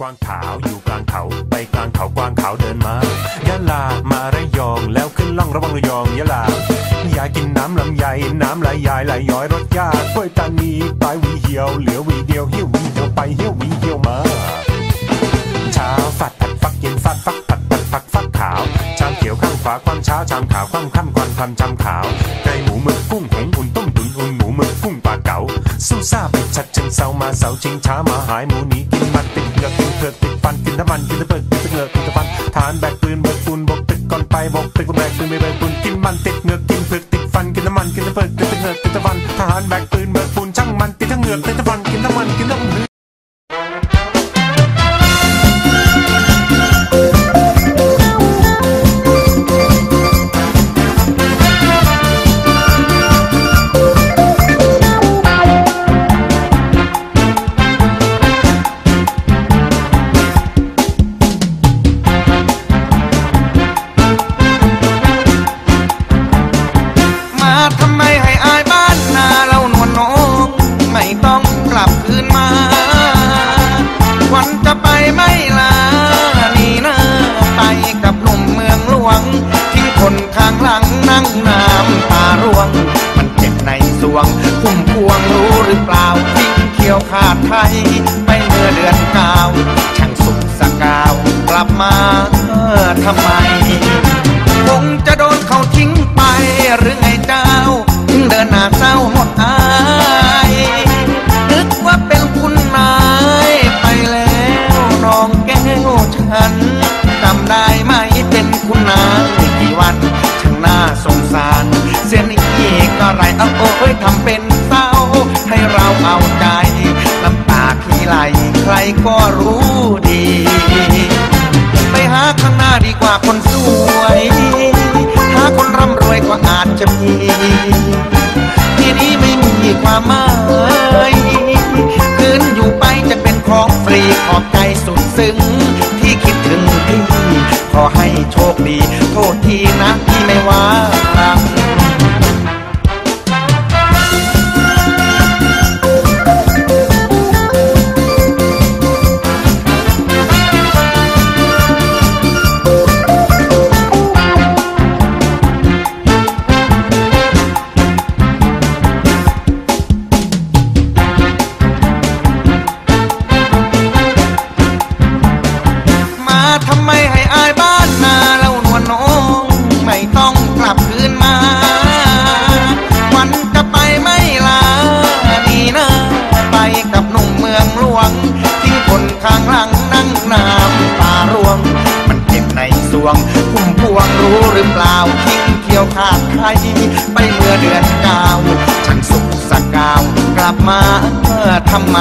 กวางขาวอยู่กลางเขาไปกลางเขากวางขาวเดินมายะลามาระยองแล้วขึ้นล่องระวังระยองยะลาอยากกินน้ำลำไยน้ำไหลยายไหลย้อยรสยากกล้วยตานีปลายวีเหี่ยวเหลือวีเดียวเหี่ยววีเหี่ยวไปเหี่ยววีเหี่ยวมาเช้าฝัดผัดฟักเย็นฟัดฟักผัดผัดฟักฟักขาวชามเขียวข้างขวาความเช้าชามขาวความค่ำควันความจำขาวไก่หมูหมึกกุ้งหงอุ่นต้มตุ๋นอุ่นหมูหมึกกุ้งปลาเก๋าสู้ซ่าไปชัดเชิงเซามาเสาชิงช้ามาหายหมู มันกินตะเปิกกินตะเงือกกินตะฟันทานแบกปืนเบิกปูนบกตึกก่อนไปบกตึกแบกปืนไปเบิกปูนกินมันติดเหงือกกินเผือกติดฟันกินน้ำมันกินตะเปิกกินตะเงือกกินตะฟันทหารแบกปืนเบิกปูนช่างมันติดทั้งเหงือกติดตะฟันกินน้ำมันกินน้ำ ลับคืนมาวันจะไปไม่ลานี่นะไปกับหนุ่มเมืองหลวง ทิ้งคนข้างหลังนั่งน้ำตาร่วง มันเจ็บในสวง คุ้มพวงรู้หรือเปล่าทิ้งเขียวขาดไทย ไปเมื่อเดือนเก้าช่างสุขสกาว กลับมาทำไม ทำเป็นเศร้า ให้เราเอาใจน้ำตาพี่ไหลใครก็รู้ดี ไปหาข้างหน้าดีกว่าคนสวย หาคนร่ำรวยก็อาจจะมีที่นี้ไม่มีความหมายคืนอยู่ไปจะเป็นของฟรีขอบใจสุดซึ้งที่คิดถึงพี่ขอให้โชคดี โทษทีนะที่ไม่ว่ารัก กับนุ่มเมืองหลวง ทิ้งคนข้างหลังนั่งน้ำตาร่วง มันเก็บในสวงพุ่มพวงรู้หรือเปล่าทิ้งเที่ยวขาดใคร ไปเมื่อเดือนเก้าฉันสุขสกาว กลับมาเมื่อทำไม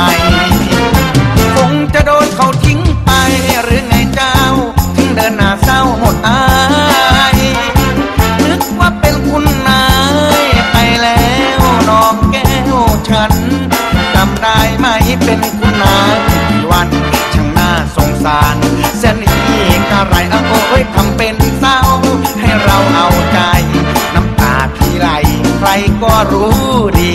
คงจะโดนเขา นี้กะไรเอโอ้ยทำเป็นเศร้า ให้เราเอาใจ น้ำตาพี่ไหลใครก็รู้ดี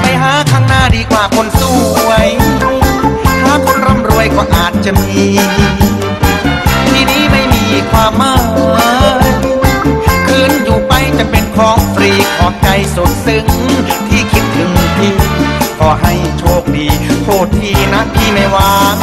ไปหาข้างหน้าดีกว่าคนสวย หาคนร่ำรวยก็อาจจะมี ที่นี้ไม่มีความหมายคืนอยู่ไปจะเป็นของฟรีขอบใจสดซึ้งที่คิดถึงพี่ขอให้โชคดีโทษทีนะพี่ไม่วาง